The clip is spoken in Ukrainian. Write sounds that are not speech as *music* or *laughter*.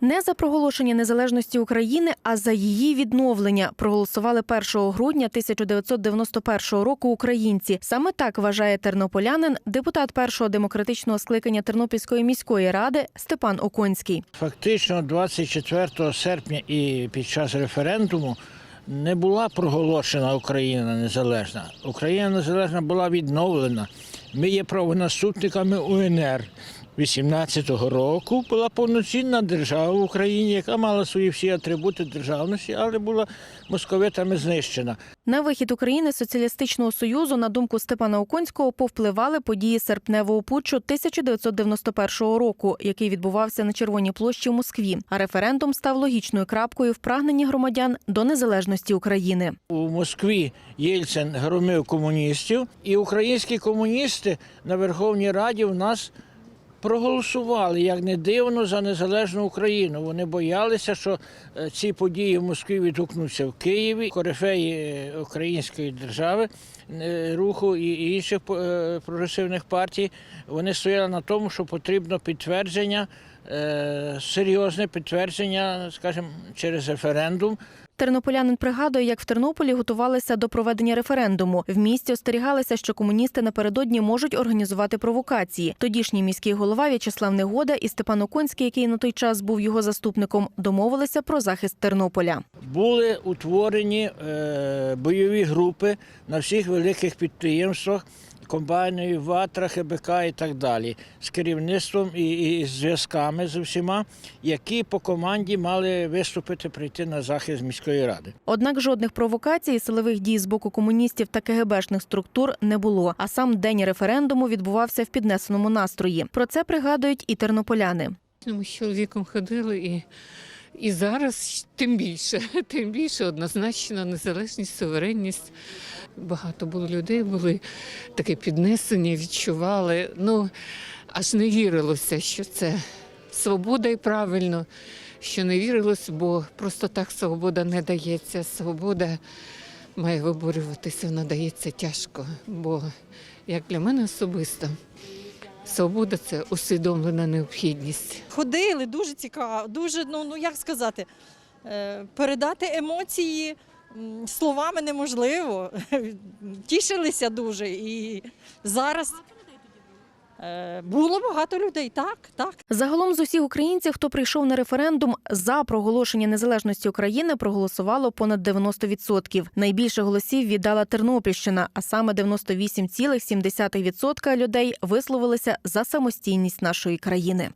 Не за проголошення незалежності України, а за її відновлення проголосували 1 грудня 1991 року українці. Саме так вважає тернополянин, депутат першого демократичного скликання Тернопільської міської ради Степан Оконський. Фактично 24 серпня і під час референдуму не була проголошена Україна незалежна. Україна незалежна була відновлена. Ми є правонаступниками УНР. 18-го року була повноцінна держава в Україні, яка мала свої всі атрибути державності, але була московитами знищена. На вихід України соціалістичного союзу, на думку Степана Оконського, повпливали події серпневого путчу 1991 року, який відбувався на Червоній площі в Москві. А референдум став логічною крапкою в прагненні громадян до незалежності України. У Москві Єльцин громив комуністів, і українські комуністи на Верховній Раді в нас проголосували, як не дивно, за незалежну Україну. Вони боялися, що е, ці події в Москві відгукнуться в Києві. Корифеї е, української держави, е, руху і інших прогресивних партій. Вони стояли на тому, що потрібно підтвердження, серйозне підтвердження, скажімо, через референдум Тернополянин пригадує, як в Тернополі готувалися до проведення референдуму. В місті остерігалися, що комуністи напередодні можуть організувати провокації. Тодішній міський голова В'ячеслав Негода і Степан Оконський, який на той час був його заступником, домовилися про захист Тернополя. Були утворені е, бойові групи на всіх великих підприємствах, комбайнові, ватра, ХБК і так далі, з керівництвом і, і з зв'язками з усіма, які по команді мали виступити прийти на захист міської ради. Однак жодних провокацій і силових дій з боку комуністів та КГБшних структур не було. А сам день референдуму відбувався в піднесеному настрої. Про це пригадують і тернополяни. Ми з чоловіком ходили і, і зараз тим більше, *laughs* тим більше однозначно незалежність, суверенність. Багато було людей, були таке піднесення, відчували. Ну, аж не вірилося, що це свобода і правильно, що не вірилось, бо просто так свобода не дається. Свобода має виборюватися, вона дається тяжко. Бо як для мене особисто, свобода це усвідомлена необхідність. ходили, дуже цікаво, дуже, ну, ну як сказати, е, передати емоції словами неможливо. *laughs* Тішилися дуже. І зараз е, було багато людей, так, так. Загалом з усіх українців, хто прийшов на референдум за проголошення незалежності України, проголосувало понад 90%. Найбільше голосів віддала Тернопільщина, а саме 98,7% людей висловилися за самостійність нашої країни.